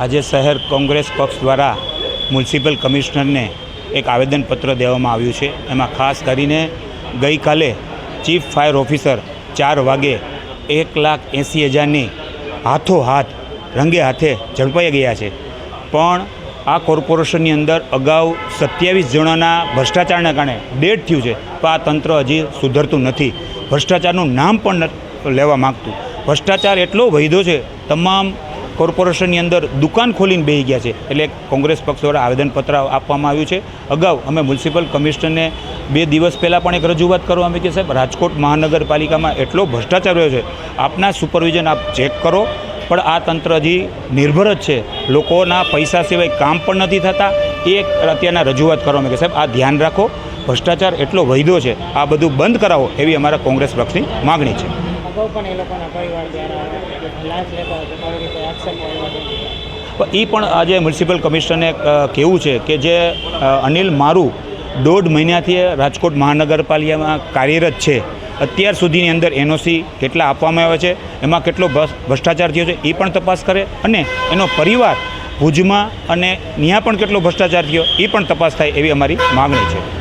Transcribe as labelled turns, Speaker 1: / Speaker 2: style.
Speaker 1: આજે શહેર કોંગ્રેસ પક્ષ દ્વારા મ્યુનિસિપલ કમિશનરને એક આવેદનપત્ર દેવામાં આવ્યું છે. એમાં ખાસ કરીને ગઈકાલે ચીફ ફાયર ઓફિસર ચાર વાગે એક લાખ એંસી હજારની હાથો હાથ, રંગે હાથે ઝડપાઈ ગયા છે. પણ આ કોર્પોરેશનની અંદર અગાઉ સત્યાવીસ જણાના ભ્રષ્ટાચારના કારણે ડેડ થયું છે. પણ આ તંત્ર હજી સુધરતું નથી. ભ્રષ્ટાચારનું નામ પણ લેવા માગતું. ભ્રષ્ટાચાર એટલો વૈધો છે, તમામ કોર્પોરેશનની અંદર દુકાન ખોલીને બેહી ગયા છે. એટલે કોંગ્રેસ પક્ષ દ્વારા આવેદનપત્ર આપવામાં આવ્યું છે. અગાઉ અમે મ્યુનિસિપલ કમિશનરને બે દિવસ પહેલાં પણ એક રજૂઆત કરવા અમે કે સાહેબ. રાજકોટ મહાનગરપાલિકામાં એટલો ભ્રષ્ટાચાર રહ્યો છે. આપના સુપરવિઝન આપ ચેક કરો. પણ આ તંત્ર હજી નિર્ભર જ છે. લોકોના પૈસા સિવાય કામ પણ નથી થતા. એ અત્યારના રજૂઆત કરવામાં કે સાહેબ. આ ધ્યાન રાખો. ભ્રષ્ટાચાર એટલો વૈધો છે. આ બધું બંધ કરાવો એવી અમારા કોંગ્રેસ પક્ષની માગણી છે.
Speaker 2: અગાઉ પણ એ લોકોના પરિવાર દ્વારા
Speaker 1: એ પણ આજે મ્યુનિસિપલ કમિશનરને કહેવું છે કે જે અનિલ મારું દોઢ મહિનાથી રાજકોટ મહાનગરપાલિકામાં કાર્યરત છે. અત્યાર સુધીની અંદર એનઓસી કેટલા આપવામાં આવે છે, એમાં કેટલો ભ્રષ્ટાચાર થયો છે એ પણ તપાસ કરે અને એનો પરિવાર ભુજમાં અને ત્યાં પણ કેટલો ભ્રષ્ટાચાર થયો એ પણ તપાસ થાય એવી અમારી માગણી છે.